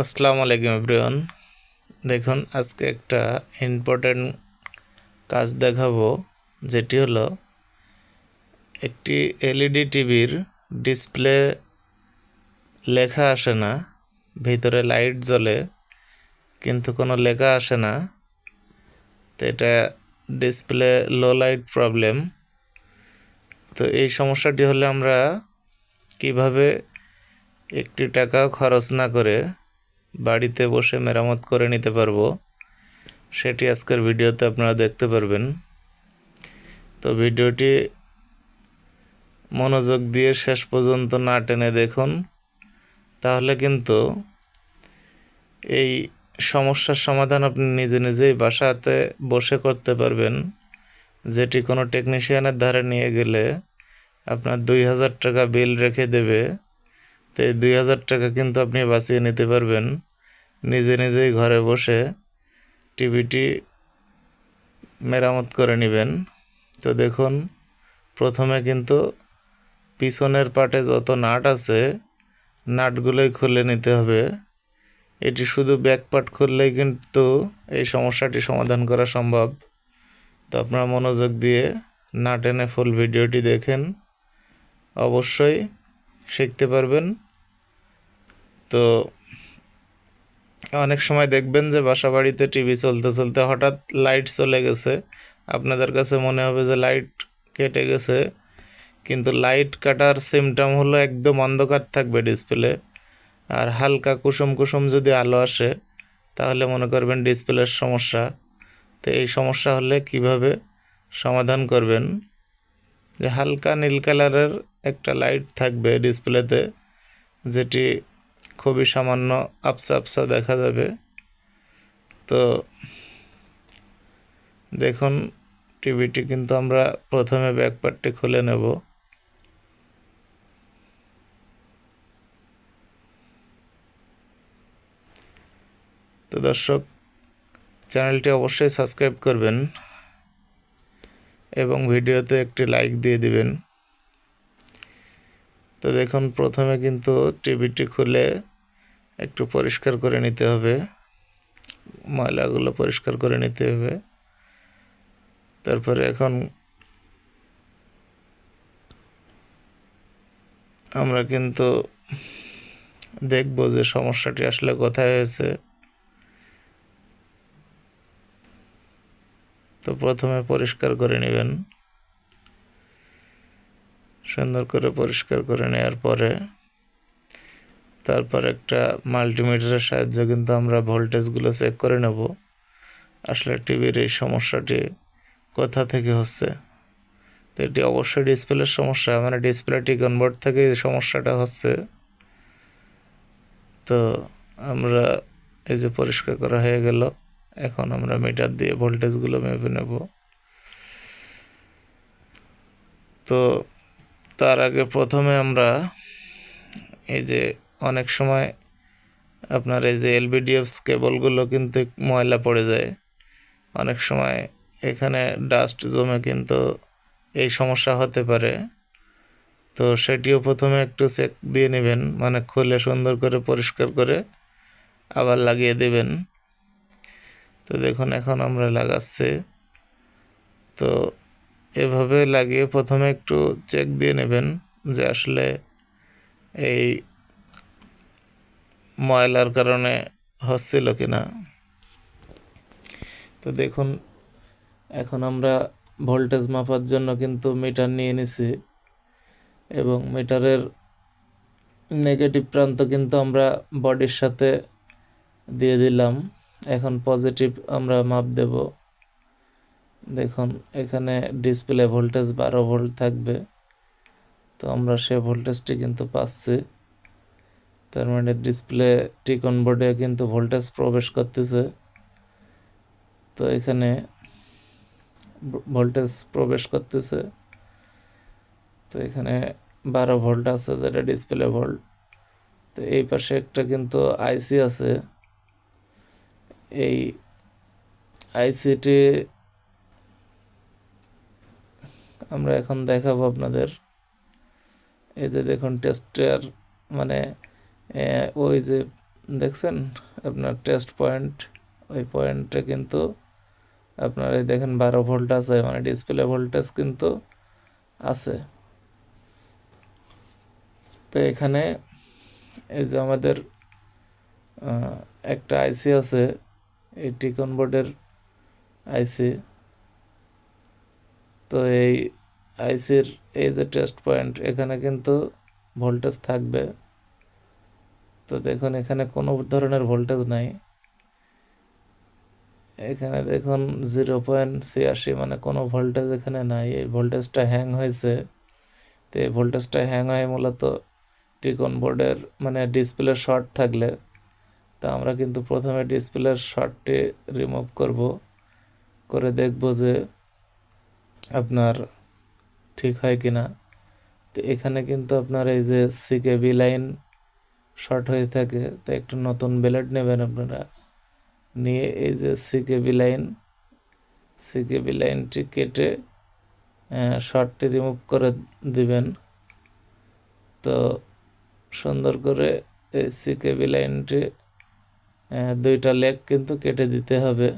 আসসালামু আলাইকুম এভরিওয়ান। দেখুন, আজকে একটা ইম্পর্টেন্ট কাজ দেখাবো, যেটি হলো একটি এলইডি টিভির ডিসপ্লে লেখা আসে না, ভিতরে লাইট জ্বলে, কিন্তু কোনো লেখা আসে না। তো এটা ডিসপ্লে লো লাইট প্রবলেম তো এই সমস্যাটি হলে আমরা কীভাবে একটি টাকাও খরচ না করে বাড়িতে বসে মেরামত করে নিতে পারব। সেটি আজকের ভিডিওতে আপনারা দেখতে পারবেন। তো ভিডিওটি মনোযোগ দিয়ে শেষ পর্যন্ত না টেনে দেখুন। তাহলে কিন্তু এই সমস্যার সমাধান আপনি নিজে নিজেই বাসাতে বসে করতে পারবেন। যেটি কোনো টেকনিশিয়ানের ধারে নিয়ে গেলে আপনার দুই হাজার টাকা বিল রেখে দেবে। তো এই দুই হাজার টাকা কিন্তু আপনি বাঁচিয়ে নিতে পারবেন। নিজে নিজেই ঘরে বসে টিভিটি মেরামত করে নেবেন। তো দেখুন, প্রথমে কিন্তু পিছনের পাটে যত নাট আছে, নাটগুলোই খুলে নিতে হবে। এটি শুধু ব্যাক পার্ট খুললেই কিন্তু এই সমস্যাটি সমাধান করা সম্ভব। তো আপনারা মনোযোগ দিয়ে না টেনে ফুল ভিডিওটি দেখেন। অবশ্যই শিখতে পারবেন। তো অনেক সময় দেখবেন যে বাসা বাড়িতে টিভি চলতে চলতে হঠাৎ লাইট চলে গেছে। আপনাদের কাছে মনে হবে যে লাইট কেটে গেছে, কিন্তু লাইট কাটার সিমটম হলো একদম অন্ধকার থাকবে ডিসপ্লে আর হালকা কুসুম কুসুম যদি আলো আসে, তাহলে মনে করবেন ডিসপ্লের সমস্যা। তো এই সমস্যা হলে কীভাবে সমাধান করবেন? যে হালকা নীল কালারের একটা লাইট থাকবে ডিসপ্লেতে, যেটি খুবই সামান্য আপসা আপসা দেখা যাবে। তো দেখুন, টিভিটি কিন্তু আমরা প্রথমে ব্যাকপার্টটি খুলে নেব। তো দর্শক, চ্যানেলটি অবশ্যই সাবস্ক্রাইব করবেন। এবং ভিডিওতে একটি লাইক দিয়ে দিবেন। তো দেখুন, প্রথমে কিন্তু টিভিটি খুলে একটু পরিষ্কার করে নিতে হবে। ময়লাগুলো পরিষ্কার করে নিতে হবে। তারপরে এখন আমরা কিন্তু দেখব যে সমস্যাটি আসলে কোথায় হয়েছে। তো প্রথমে পরিষ্কার করে নেবেন। সুন্দর করে পরিষ্কার করে নেওয়ার পরে তারপর একটা মাল্টিমিটারের সাহায্যে কিন্তু আমরা ভোল্টেজগুলো চেক করে নেব। আসলে টিভির এই সমস্যাটি কোথা থেকে হচ্ছে? তো এটি অবশ্যই ডিসপ্লের সমস্যা মানে ডিসপ্লেটি কনভার্ট থেকে সমস্যাটা হচ্ছে। তো আমরা এই যে পরিষ্কার করা হয়ে গেল। এখন আমরা মিটার দিয়ে ভোল্টেজগুলো মেপে নেব। তো তার আগে প্রথমে আমরা এই যে অনেক সময় আপনার এই যে এলবিডিএফস কেবলগুলো কিন্তু ময়লা পড়ে যায়। অনেক সময় এখানে ডাস্ট জমে কিন্তু এই সমস্যা হতে পারে। তো সেটিও প্রথমে একটু চেক দিয়ে নেবেন মানে খুলে সুন্দর করে পরিষ্কার করে আবার লাগিয়ে দেবেন। তো দেখুন, এখন আমরা লাগাচ্ছি। তো এভাবে লাগিয়ে প্রথমে একটু চেক দিয়ে নেবেন যে আসলে এই ময়লার কারণে হচ্ছিল কি না তো দেখুন, এখন আমরা ভোল্টেজ মাপার জন্য কিন্তু মিটার নিয়ে নিছি এবং মিটারের নেগেটিভ প্রান্ত কিন্তু আমরা বডির সাথে দিয়ে দিলাম। এখন পজিটিভ আমরা মাপ দেব। দেখুন, এখানে ডিসপ্লে ভোল্টেজ বারো ভোল্ট থাকবে। তো আমরা সে ভোল্টেজটি কিন্তু পাচ্ছি। তার মানে ডিসপ্লে টিকন বোর্ডে কিন্তু ভোল্টেজ প্রবেশ করতেছে। তো এখানে ভোল্টেজ প্রবেশ করতেছে। তো এখানে বারো ভোল্ট আছে, যেটা ডিসপ্লে ভোল্ট তো এই পাশে একটা কিন্তু আইসি আছে। এই আইসিটি আমরা এখন দেখাবো আপনাদের। এই যে দেখুন টেস্টের মানে ওই যে দেখছেন আপনার টেস্ট পয়েন্ট ওই পয়েন্টে কিন্তু আপনার এই দেখেন বারো ভোল্ট আছে মানে ডিসপ্লে ভোল্টেজ কিন্তু আছে। তো এখানে এই যে আমাদের একটা আইসি আছে এই টিকন বোর্ডের আইসি তো এই আইসির এই যে টেস্ট পয়েন্ট এখানে কিন্তু ভোল্টেজ থাকবে। তো দেখুন, এখানে কোনো ধরনের ভোল্টেজ নাই। এখানে দেখুন জিরো পয়েন্ট ছিয়াশি মানে কোনো ভোল্টেজ এখানে নাই। এই ভোল্টেজটা হ্যাং হয়েছে। তো এই ভোল্টেজটা হ্যাং হয় মূলত টিকন বোর্ডের মানে ডিসপ্লে শর্ট থাকলে। তা আমরা কিন্তু প্রথমে ডিসপ্লের শর্টটি রিমুভ করব, করে দেখব যে আপনার ঠিক হয় কি না তো এখানে কিন্তু আপনার এই যে সিকেবি লাইন শর্ট হয়ে থাকে, তো একটু নতুন ব্লেড নেবেন আপনারা। নিয়ে এই যে সিকেবি লাইন সিকেবি লাইনটি কেটে শর্টটি রিমুভ করে দিবেন। তো সুন্দর করে এই সিকেবি লাইনটি দুইটা লেগ কিন্তু কেটে দিতে হবে।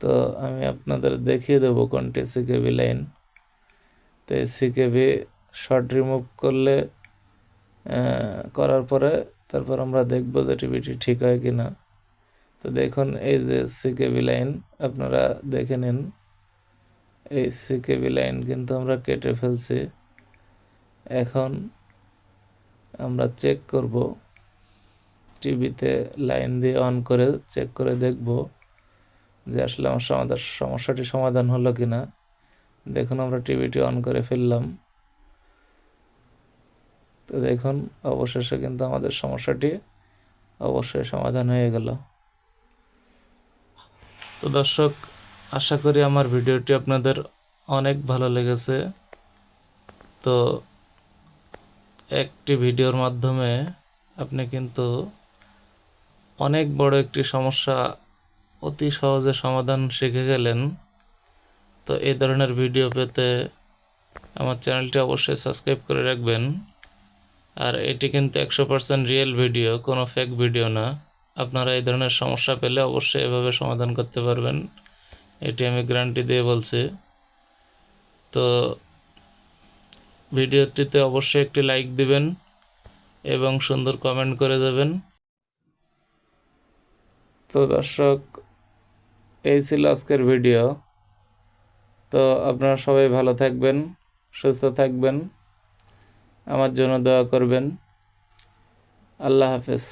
তো আমি আপনাদের দেখিয়ে দেবো কোনটি সিকেবি লাইন। তো এই সিকেবি শর্ট রিমুভ করলে করার পরে তারপর আমরা দেখব যে টিভিটি ঠিক হয় কি না তো দেখুন, এই যে সিকেবি লাইন, আপনারা দেখে নিন। এই সিকেবি লাইন কিন্তু আমরা কেটে ফেলছি। এখন আমরা চেক করব টিভিতে লাইন দিয়ে অন করে চেক করে দেখব যে আসলে আমার সমাধান সমস্যাটি সমাধান হলো কি না দেখুন, আমরা টিভিটি অন করে ফেললাম। তো দেখুন, অবশেষে কিন্তু আমাদের সমস্যাটি অবশ্যই সমাধান হয়ে গেল। তো দর্শক, আশা করি আমার ভিডিওটি আপনাদের অনেক ভালো লেগেছে। তো একটি ভিডিওর মাধ্যমে আপনি কিন্তু অনেক বড় একটি সমস্যা অতি সহজে সমাধান শিখে গেলেন। তো এই ধরনের ভিডিও পেতে আমার চ্যানেলটি অবশ্যই সাবস্ক্রাইব করে রাখবেন। আর এটি কিন্তু একশো পার্সেন্ট রিয়েল ভিডিও, কোনো ফেক ভিডিও না। আপনারা এই ধরনের সমস্যা পেলে অবশ্যই এভাবে সমাধান করতে পারবেন। এটি আমি গ্যারান্টি দিয়ে বলছি। তো ভিডিওটিতে অবশ্যই একটি লাইক দিবেন এবং সুন্দর কমেন্ট করে দেবেন। তো দর্শক, এই ছিল আজকের ভিডিও। তো আপনারা সবাই ভালো থাকবেন, সুস্থ থাকবেন। আমার জন্য দোয়া করবেন। আল্লাহ হাফেজ।